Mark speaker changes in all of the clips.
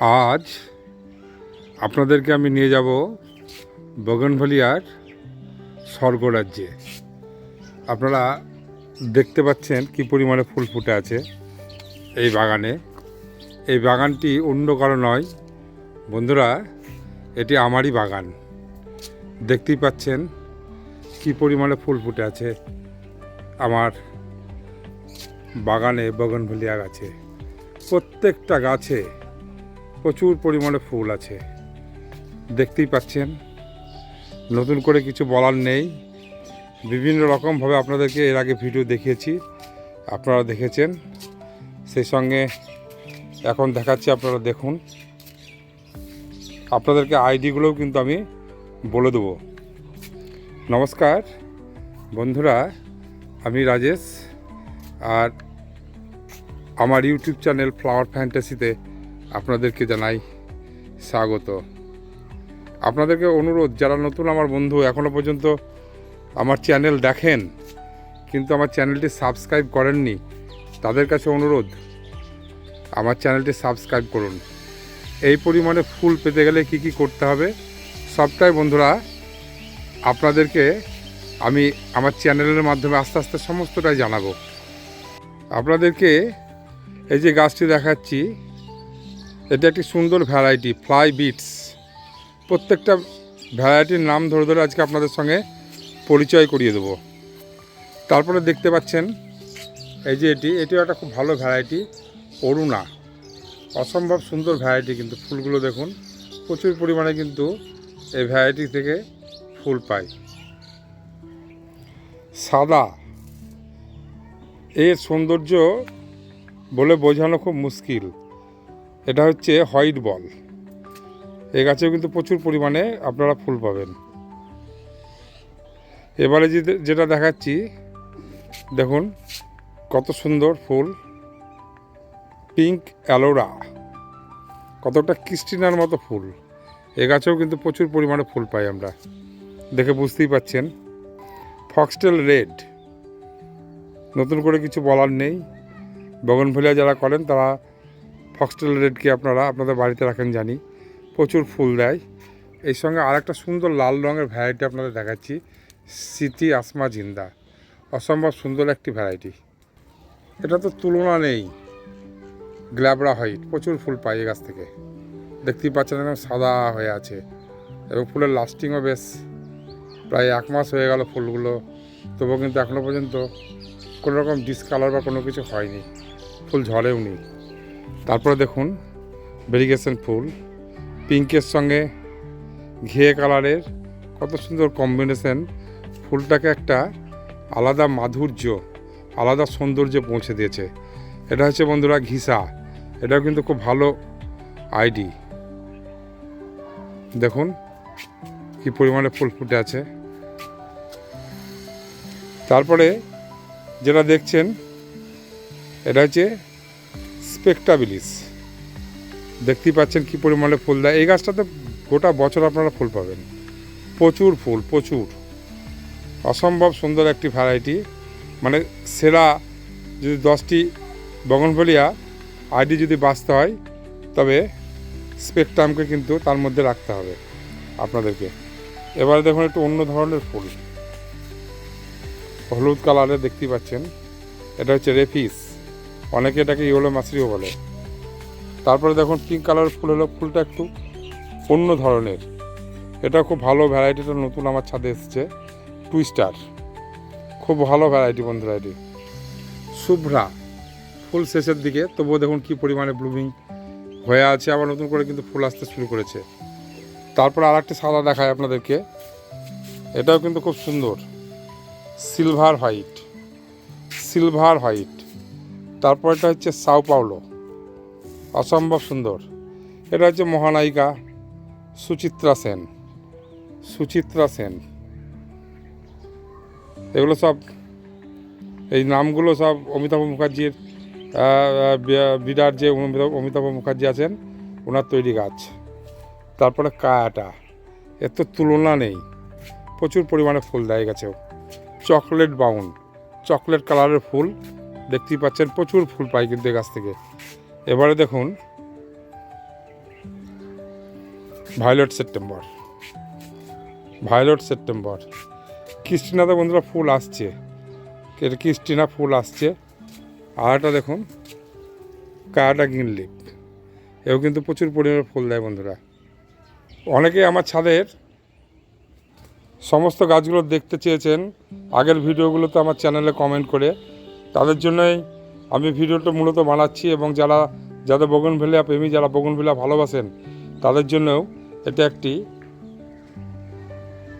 Speaker 1: আজ আপনাদেরকে আমি নিয়ে যাব বগনভলিয়ার স্বর্গরাজ্যে। আপনারা দেখতে পাচ্ছেন কি পরিমাণে ফুল ফুটে আছে এই বাগানে। এই বাগানটি অন্য কারও নয়, বন্ধুরা, এটি আমারই বাগান। দেখতেই পাচ্ছেন কি পরিমাণে ফুল ফুটে আছে আমার বাগানে বগনভলিয়া গাছে। প্রত্যেকটা গাছে প্রচুর পরিমাণে ফুল আছে। দেখতেই পাচ্ছেন। নতুন করে কিছু বলার নেই। বিভিন্ন রকমভাবে আপনাদেরকে এর আগে ভিডিও দেখিয়েছি। আপনারা দেখেছেন। সেই সঙ্গে এখন দেখাচ্ছি আপনারা দেখুন। আপনাদেরকে আইডিগুলোও কিন্তু আমি বলে দেবো। নমস্কার। বন্ধুরা, আমি রাজেশ। আর আমার ইউটিউব চ্যানেল ফ্লাওয়ার ফ্যান্টাসিতে আপনাদেরকে জানাই স্বাগত। আপনাদেরকে অনুরোধ, যারা নতুন আমার বন্ধু এখনও পর্যন্ত আমার চ্যানেল দেখেন, কিন্তু আমার চ্যানেলটি সাবস্ক্রাইব করেননি, তাদের কাছে অনুরোধ, আমার চ্যানেলটি সাবস্ক্রাইব করুন। এই পরিমাণে ফুল পেতে গেলে কি কি করতে হবে, সবটাই বন্ধুরা আপনাদেরকে আমি আমার চ্যানেলের মাধ্যমে আস্তে আস্তে সমস্তটাই জানাব। আপনাদেরকে এই যে গাছটি দেখাচ্ছি এটা একটি সুন্দর ভ্যারাইটি ফ্লাই বিটস প্রত্যেকটা ভ্যারাইটির নাম ধরে ধরে আজকে আপনাদের সঙ্গে পরিচয় করিয়ে দেবো। তারপরে দেখতে পাচ্ছেন, এই যে এটি, এটিও একটা খুব ভালো ভ্যারাইটি অরুণা। অসম্ভব সুন্দর ভ্যারাইটি কিন্তু ফুলগুলো দেখুন, প্রচুর পরিমাণে কিন্তু এই ভ্যারাইটি থেকে ফুল পাই সাদা, এর সৌন্দর্য বলে বোঝানো খুব মুশকিল। এটা হচ্ছে হোয়াইট বল এ গাছেও কিন্তু প্রচুর পরিমাণে আপনারা ফুল পাবেন। এবারে যে যেটা দেখাচ্ছি, দেখুন কত সুন্দর ফুল। পিঙ্ক অ্যালোরা, কতটা ক্রিস্টিনার মতো ফুল। এ গাছেও কিন্তু প্রচুর পরিমাণে ফুল পাই আমরা। দেখে বুঝতেই পাচ্ছেন। ফক্সটেল রেড, নতুন করে কিছু বলার নেই। বগনভলিয়া যারা করেন তারা ফক্সটেল রেডকে আপনারা আপনাদের বাড়িতে রাখেন জানি। প্রচুর ফুল দেয়। এই সঙ্গে আরেকটা সুন্দর লাল রঙের ভ্যারাইটি আপনাদের দেখাচ্ছি সিটি আসমা জিন্দা। অসম্ভব সুন্দর একটি ভ্যারাইটি এটা তো তুলনা নেই। গ্ল্যাবরা হোয়াইট, প্রচুর ফুল পাই এই গাছ থেকে। দেখতেই পাচ্ছেন একদম সাদা হয়ে আছে। এবং ফুলের লাস্টিংও বেশ, প্রায় এক মাস হয়ে গেল ফুলগুলো। তবুও কিন্তু এখনও পর্যন্ত কোনো রকম ডিসকালার বা কোনো কিছু হয়নি। ফুল ঝরেও নি তারপরে দেখুন ভেরিগেশন ফুল, পিঙ্কের সঙ্গে ঘিয়ে কালারের কত সুন্দর কম্বিনেশন। ফুলটাকে একটা আলাদা মাধুর্য, আলাদা সৌন্দর্য পৌঁছে দিয়েছে। এটা হচ্ছে বন্ধুরা ঘিসা, এটাও কিন্তু খুব ভালো আইডি। দেখুন কি পরিমাণে ফুল ফুটে আছে। তারপরে যেটা দেখছেন, এটা হচ্ছে স্পেকটাবিলিস দেখতেই পাচ্ছেন কি পরিমাণে ফুল দেয়। এই গাছটাতে গোটা বছর আপনারা ফুল পাবেন। প্রচুর ফুল, প্রচুর। অসম্ভব সুন্দর একটি ভ্যারাইটি মানে সেরা যদি দশটি বগনভলিয়া আইডি যদি বাঁচতে হয়, তবে স্পেকট্রামকে কিন্তু তার মধ্যে রাখতে হবে আপনাদেরকে। এবারে দেখুন একটু অন্য ধরনের ফুল। হলুদ কালারের দেখতেই পাচ্ছেন। এটা হচ্ছে রেফিস অনেকে এটাকে ইয়েলো মাছরিও বলে। তারপরে দেখুন পিঙ্ক কালার ফুল হলো, ফুলটা একটু অন্য ধরনের। এটা খুব ভালো ভ্যারাইটিটা নতুন আমার ছাদে এসেছে টুইস্টার খুব ভালো ভ্যারাইটি বন্ধুরা এটি। শুভ্রা, ফুল শেষের দিকে, তবুও দেখুন কি পরিমাণে ব্লুমিং হয়ে আছে, আবার নতুন করে কিন্তু ফুল আসতে শুরু করেছে। তারপর আর একটি সাদা দেখায় আপনাদেরকে। এটাও কিন্তু খুব সুন্দর। সিলভার হোয়াইট সিলভার হোয়াইট তারপর এটা হচ্ছে সাও পাওলো। অসম্ভব সুন্দর। এটা হচ্ছে মহানায়িকা সুচিত্রা সেন। সুচিত্রা সেন। এগুলো সব, এই নামগুলো সব অমিতাভ মুখার্জির বিরাট যে অমিতাভ অমিতাভ মুখার্জি আছেন, ওনার তৈরি গাছ। তারপরে কায়াটা। এর তো তুলনা নেই। প্রচুর পরিমাণে ফুল দেয় গাছেও চকলেট বাউন্ড চকলেট কালারের ফুল। দেখতেই পাচ্ছেন প্রচুর ফুল পাই কিন্তু গাছ থেকে। এবারে দেখুন ভায়োলেট সেপ্টেম্বর ভায়োলেট সেপ্টেম্বর ক্রিস্টিনাতে বন্ধুরা ফুল আসছে। এটা ক্রিস্টিনা ফুল আসছে। আর একটা দেখুন কায়াটা গ্রিন এও কিন্তু প্রচুর পরিমাণে ফুল দেয় বন্ধুরা। অনেকেই আমার ছাদের সমস্ত গাছগুলো দেখতে চেয়েছেন। আগের ভিডিওগুলোতে আমার চ্যানেলে কমেন্ট করে তাদের জন্যই আমি ভিডিওটা মূলত বানাচ্ছি এবং যারা, যাদের বগুন বগনভেলিয়া প্রেমী, যারা বগুন বগনভেলিয়া ভালোবাসেন, তাদের জন্যও এটা একটি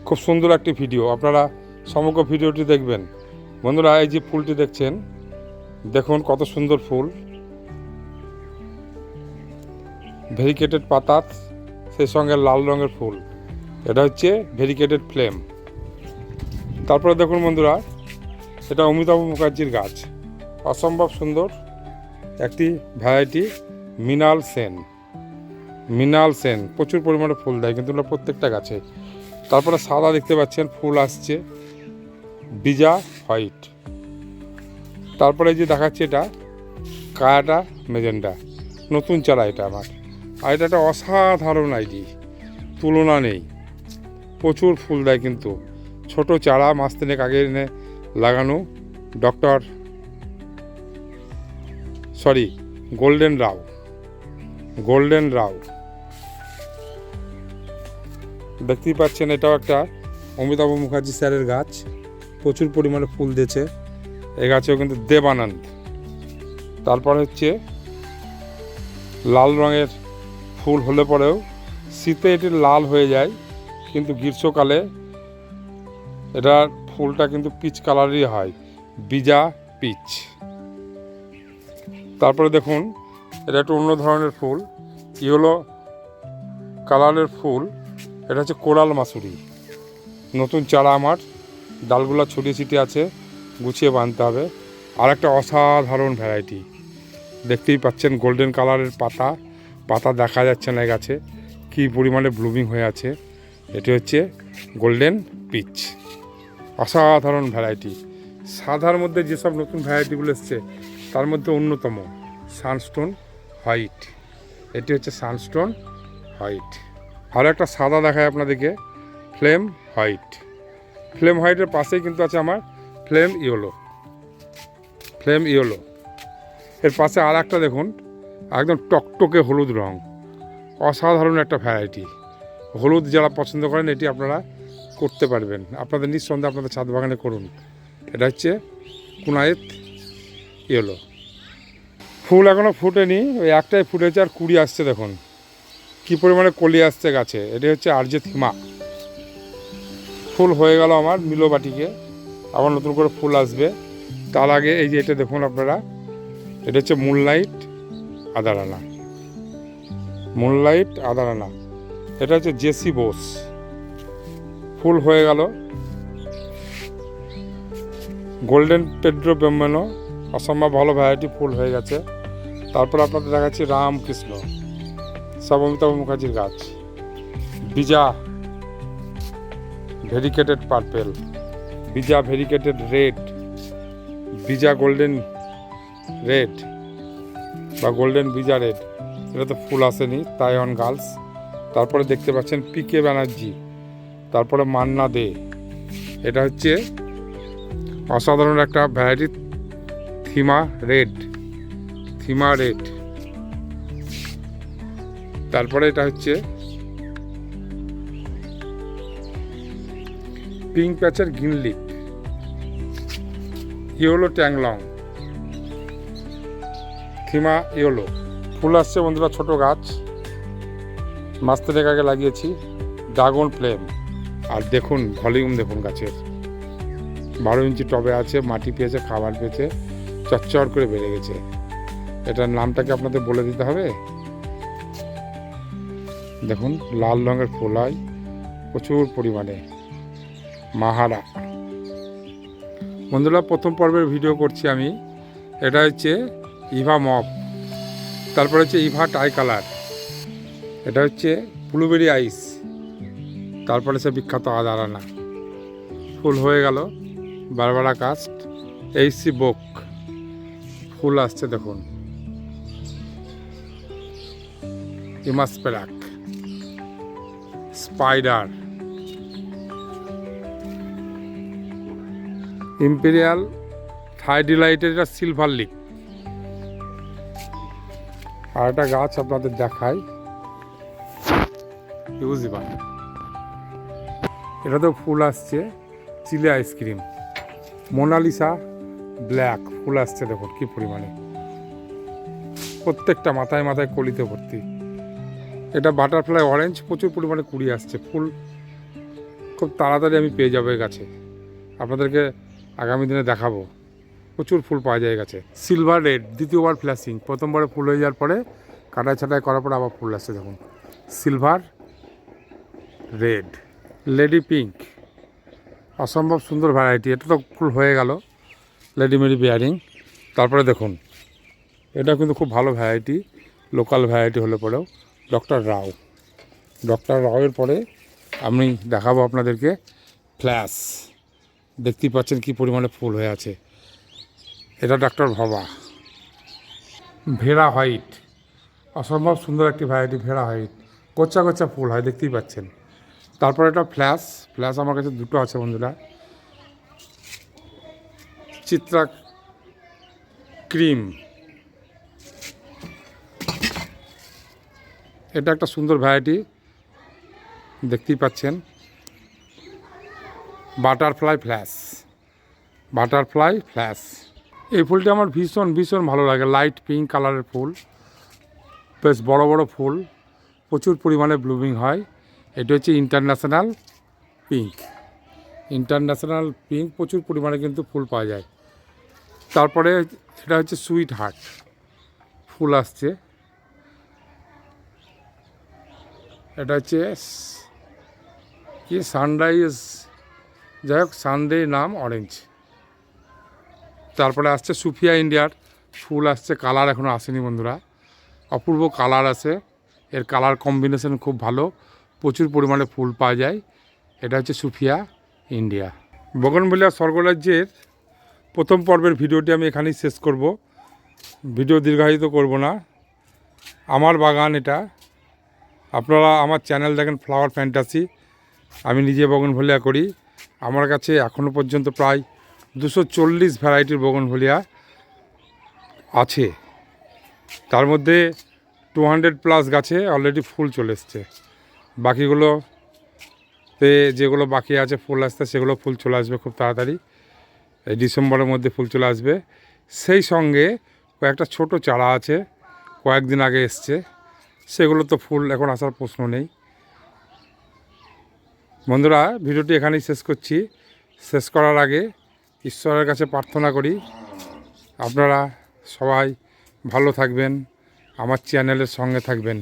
Speaker 1: খুব সুন্দর একটি ভিডিও। আপনারা সমগ্র ভিডিওটি দেখবেন। বন্ধুরা, এই যে ফুলটি দেখছেন, দেখুন কত সুন্দর ফুল। ভেরিকেটেড পাতা সেই সঙ্গে লাল রঙের ফুল। এটা হচ্ছে ভেরিকেটেড ফ্লেম তারপরে দেখুন বন্ধুরা এটা অমিতাভ মুখার্জির গাছ। অসম্ভব সুন্দর। একটি ভ্যারাইটি মিনাল সেন। মিনাল সেন, প্রচুর পরিমাণে ফুল দেয়, কিন্তু প্রত্যেকটা গাছে। তারপরে সাদা দেখতে পাচ্ছেন, ফুল আসছে। বিজা হোয়াইট। তারপরে যে দেখাচ্ছে এটা, কায়াটা মেজেন্ডা নতুন চারা এটা আমার। আর এটা একটা অসাধারণ আইডি তুলনা নেই। প্রচুর ফুল দেয় কিন্তু। ছোট চারা, মাস তিনেক আগে এনে লাগানো। Doctor, sorry, golden Rao golden Rao. দেখতেই পাচ্ছেন, এটাও একটা অমিতাভ মুখার্জি স্যারের গাছ। প্রচুর পরিমাণে ফুল দিয়েছে। এই গাছেও কিন্তু দেবানন্দ। তারপর হচ্ছে, লাল রঙের ফুল হলে পরেও শীতে এটি লাল হয়ে যায়, কিন্তু গ্রীষ্মকালে এটার ফুলটা কিন্তু পিচ কালারই হয়। বিজা পিচ তারপরে দেখুন, এটা একটু অন্য ধরনের ফুল। ইয়েলো কালারের ফুল। এটা হচ্ছে কোরাল মাসুরি। নতুন চারা আমার ডালগুলো ছড়িয়ে ছিটিয়ে আছে, গুছিয়ে বাঁধতে হবে। আর একটা অসাধারণ ভ্যারাইটি দেখতেই পাচ্ছেন গোল্ডেন কালারের পাতা। পাতা দেখা যাচ্ছে না গাছে। কী পরিমাণে ব্লুমিং হয়ে আছে। এটি হচ্ছে গোল্ডেন পিচ অসাধারণ ভ্যারাইটি সাদার মধ্যে যেসব নতুন ভ্যারাইটিগুলো এসছে, তার মধ্যে অন্যতম সানস্টোন হোয়াইট এটি হচ্ছে সানস্টোন হোয়াইট আর একটা সাদা দেখায় আপনাদেরকে ফ্লেম হোয়াইট ফ্লেম হোয়াইটের পাশেই কিন্তু আছে আমার ফ্লেম ইয়েলো ফ্লেম ইয়েলো এর পাশে আর একটা দেখুন, একদম টকটকে হলুদ রং। অসাধারণ একটা ভ্যারাইটি হলুদ যারা পছন্দ করেন, এটি আপনারা করতে পারবেন। আপনাদের নিঃসন্দেহে আপনাদের ছাদ বাগানে করুন। এটা হচ্ছে কুনায়েত ইয়েলো। ফুল এখনও ফুটেনি, ওই একটাই ফুটেছে আর কুড়ি আসছে দেখুন। কী পরিমাণে কলি আসছে গাছে এটি হচ্ছে আরজে থিমা। ফুল হয়ে গেল আমার মিলোবাটিকে, আবার নতুন করে ফুল আসবে। তার আগে এই যে এটা দেখুন আপনারা, এটা হচ্ছে মুনলাইট আদারানা। মুনলাইট আদারানা, এটা হচ্ছে জেসি বোস। ফুল হয়ে গেল। গোল্ডেন পেড্রো বেম্বানো অসম্ভব ভালো ভ্যারাইটি ফুল হয়ে গেছে। তারপর আপনাদের দেখাচ্ছি রামকৃষ্ণ সব অমিতাভ মুখার্জির গাছ। বিজা ভেরিকেটেড পার্পেল বিজা ভেরিকেটেড রেড বিজা গোল্ডেন রেড বা গোল্ডেন বিজা রেড এটা তো ফুল আসেনি তাইওয়ান গার্লস তারপরে দেখতে পাচ্ছেন পিকে ব্যানার্জি তারপরে মান্না দে। এটা হচ্ছে অসাধারণ একটা variety Thimma red Thimma red তারপরে এটা হচ্ছে পিঙ্ক প্যাচের গ্রিন লিপ ইয়েলো ট্যাংলং। থিমা ইয়েলো। ফুল আসছে বন্ধুরা, ছোট গাছ। মাস আগে লাগিয়েছি। ড্রাগন ফ্লেম আর দেখুন, ভলিউম দেখুন গাছের। বারো ইঞ্চি টবে আছে, মাটি পেয়েছে, খাবার পেয়েছে, চচ্চর করে বেড়ে গেছে। এটার নামটাকে আপনাদের বলে দিতে হবে। দেখুন, লাল রঙের ফুল হয় প্রচুর পরিমাণে। মাহারা। বন্ধুরা, প্রথম পর্বের ভিডিও করছি আমি। এটা হচ্ছে ইভা মপ। তারপর হচ্ছে ইভা টাই কালার। এটা হচ্ছে ব্লুবেরি আইস। তারপরে সে বিখ্যাত আদারানা। ফুল হয়ে গেল বারবারা কাস্ট এইসি বোক। ফুল আসছে দেখুন। ইমাস পেরাক। স্পাইডার। ইম্পেরিয়াল থাইডিলাইটের এটা সিলভার লিক। আর একটা গাছ আপনাদের দেখায় দেখাই ইউজিবা এটাতেও ফুল আসছে, chilli ice cream Mona Lisa black, ফুল আসছে দেখুন কি পরিমাণে। প্রত্যেকটা মাথায় মাথায় কলিতে ভর্তি। এটা বাটারফ্লাই অরেঞ্জ প্রচুর পরিমাণে কুড়ি আসছে, ফুল খুব তাড়াতাড়ি আমি পেয়ে যাব এই গাছে। আপনাদেরকে আগামী দিনে দেখাবো। প্রচুর ফুল পাওয়া যায় গাছে। সিলভার রেড দ্বিতীয়বার ফ্ল্যাশিং প্রথমবারে ফুল হয়ে যাওয়ার পরে কাটাই ছাটাই করার পরে আবার ফুল আসছে দেখুন। Silver red lady pink. অসম্ভব সুন্দর ভ্যারাইটি এটা তো ফুল হয়ে গেল, লেডি মেডি বিয়ারিং তারপরে দেখুন, এটা কিন্তু খুব ভালো ভ্যারাইটি লোকাল ভ্যারাইটি হলে পরেও। ডক্টর রাও। ডক্টর রাওয়ের পরে আমি দেখাবো আপনাদেরকে ফ্ল্যাশ দেখতেই পাচ্ছেন কি পরিমাণে ফুল হয়ে আছে। এটা ডক্টর ভবা। ভেড়া হোয়াইট অসম্ভব সুন্দর একটি ভ্যারাইটি ভেড়া হোয়াইট গোচ্চা গোচ্চা ফুল হয়, দেখতেই পাচ্ছেন। তারপর এটা ফ্ল্যাশ ফ্ল্যাশ আমার কাছে দুটো আছে বন্ধুরা। চিত্রা ক্রিম এটা একটা সুন্দর ভ্যারাইটি দেখতেই পাচ্ছেন। বাটারফ্লাই ফ্ল্যাশ বাটারফ্লাই ফ্ল্যাশ এই ফুলটা আমার ভীষণ ভীষণ ভালো লাগে। লাইট পিঙ্ক কালারের ফুল, বেশ বড় বড় ফুল, প্রচুর পরিমাণে ব্লুমিং হয়। এটা হচ্ছে ইন্টারন্যাশনাল পিঙ্ক ইন্টারন্যাশনাল পিঙ্ক প্রচুর পরিমাণে কিন্তু ফুল পাওয়া যায়। তারপরে এটা হচ্ছে সুইট হার্ট ফুল আসছে। এটা হচ্ছে কি সানরাইজ যাই হোক সানডে নাম অরেঞ্জ তারপরে আসছে সুফিয়া ইন্ডিয়ার। ফুল আসছে কালার এখনও আসেনি বন্ধুরা। অপূর্ব কালার আছে। এর কালার কম্বিনেশন খুব ভালো। প্রচুর পরিমাণে ফুল পাওয়া যায়। এটা হচ্ছে সুফিয়া, ইন্ডিয়া। বগনবেলিয়া স্বর্গরাজ্যের প্রথম পর্বের ভিডিওটি আমি এখানেই শেষ করব। ভিডিও দীর্ঘায়িত করব না। আমার বাগান এটা। আপনারা আমার চ্যানেল দেখেন ফ্লাওয়ার ফ্যান্টাসি আমি নিজে বগনভলিয়া করি। আমার কাছে এখনও পর্যন্ত প্রায় দুশো চল্লিশ ভ্যারাইটির বগনভলিয়া আছে। তার মধ্যে টু হান্ড্রেড প্লাস গাছে অলরেডি ফুল চলে এসছে। বাকিগুলোতে যেগুলো বাকি আছে, ফুল আসতে, সেগুলো ফুল চলে আসবে খুব তাড়াতাড়ি। এই ডিসেম্বরের মধ্যে ফুল চলে আসবে। সেই সঙ্গে কয়েকটা ছোট চারা আছে, কয়েকদিন আগে এসছে। সেগুলো তো ফুল এখন আসার প্রশ্ন নেই। বন্ধুরা, ভিডিওটি এখানেই শেষ করছি। শেষ করার আগে ঈশ্বরের কাছে প্রার্থনা করি, আপনারা সবাই ভালো থাকবেন, আমার চ্যানেলের সঙ্গে থাকবেন।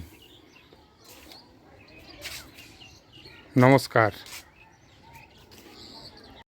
Speaker 1: নমস্কার